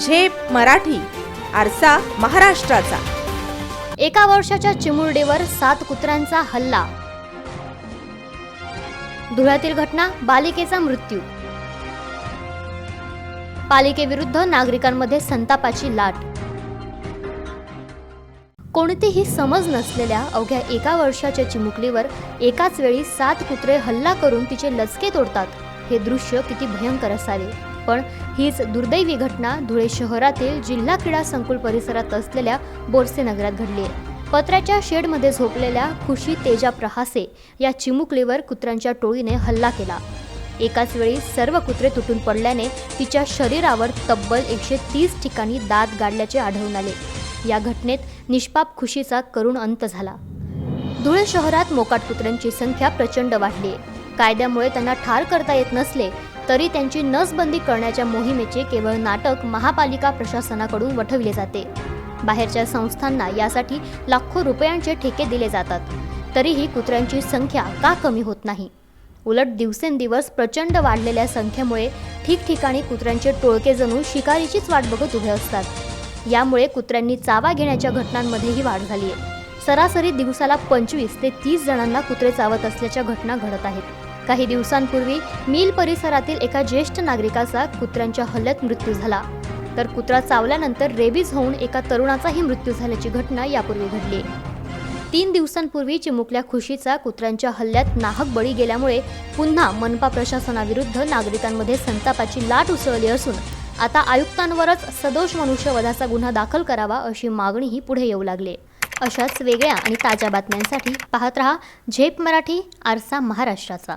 झेप मराठी आरसा महाराष्ट्राचा. एका वर्षाच्या चिमुरडीवर सात कुत्र्यांचा हल्ला. धुळ्यातील घटना बालिकेचा मृत्यू. पालिकेविरुद्ध नागरिकांमध्ये संतापाची लाट. कोणतीही समज नसलेल्या अवघ्या एका वर्षाच्या चिमुकलीवर एकाच वेळी सात कुत्रे हल्ला करून तिचे लचके तोडतात. हे दृश्य किती भयंकर असावे. पण हीच दुर्दैवी घटना धुळे शहरातील जिल्हा क्रीडा संकुल परिसरात असलेल्या बोरसे नगरात घडली आहे. पत्र्याच्या शेडमध्ये झोपलेल्या खुशी तेजा प्रहासे या चिमुकलीवर कुत्र्यांच्या टोळीने हल्ला केला. एकाच वेळी सर्व कुत्रे तुटून पडल्याने तिच्या शरीरावर तब्बल एकशे तीस ठिकाणी दात गाडल्याचे आढळून आले. या घटनेत निष्पाप खुशीचा करुण अंत झाला. धुळे शहरात मोकाट कुत्र्यांची संख्या प्रचंड वाढली कायद्यामुळे त्यांना ठार करता येत नसले तरी त्यांची नसबंदी करण्याच्या मोहिमेचे केवळ नाटक महापालिका प्रशासनाकडून वठविले जाते. बाहेरच्या संस्थांना यासाठी लाखो रुपयांचे ठेके दिले जातात. तरीही कुत्र्यांची संख्या का कमी होत नाही? उलट दिवसेंदिवस प्रचंड वाढलेल्या संख्येमुळे ठिकठिकाणी कुत्र्यांचे टोळके जणू शिकारीचीच वाट बघत उभे असतात. यामुळे कुत्र्यांनी चावा घेण्याच्या घटनांमध्येही वाढ झाली आहे सरासरी दिवसाला पंचवीस ते तीस जणांना कुत्रे चावत असल्याच्या घटना घडत आहेत. काही दिवसांपूर्वी मिल परिसरातील एका ज्येष्ठ नागरिकाचा कुत्र्यांच्या हल्ल्यात मृत्यू झाला. तर कुत्रा चावल्यानंतर रेबीज होऊन एका तरुणाचाही मृत्यू झाल्याची घटना यापूर्वी घडली. तीन दिवसांपूर्वी चिमुकल्या खुशीचा कुत्र्यांच्या हल्ल्यात नाहक बळी गेल्यामुळे पुन्हा मनपा प्रशासनाविरुद्ध नागरिकांमध्ये संतापाची लाट उसळली असून आता आयुक्तांवरच सदोष मनुष्यवधाचा गुन्हा दाखल करावा अशी मागणीही पुढे येऊ लागली. अशाच वेगळ्या आणि ताज्या बातम्यांसाठी पाहत रहा झेप मराठी आरसा महाराष्ट्राचा.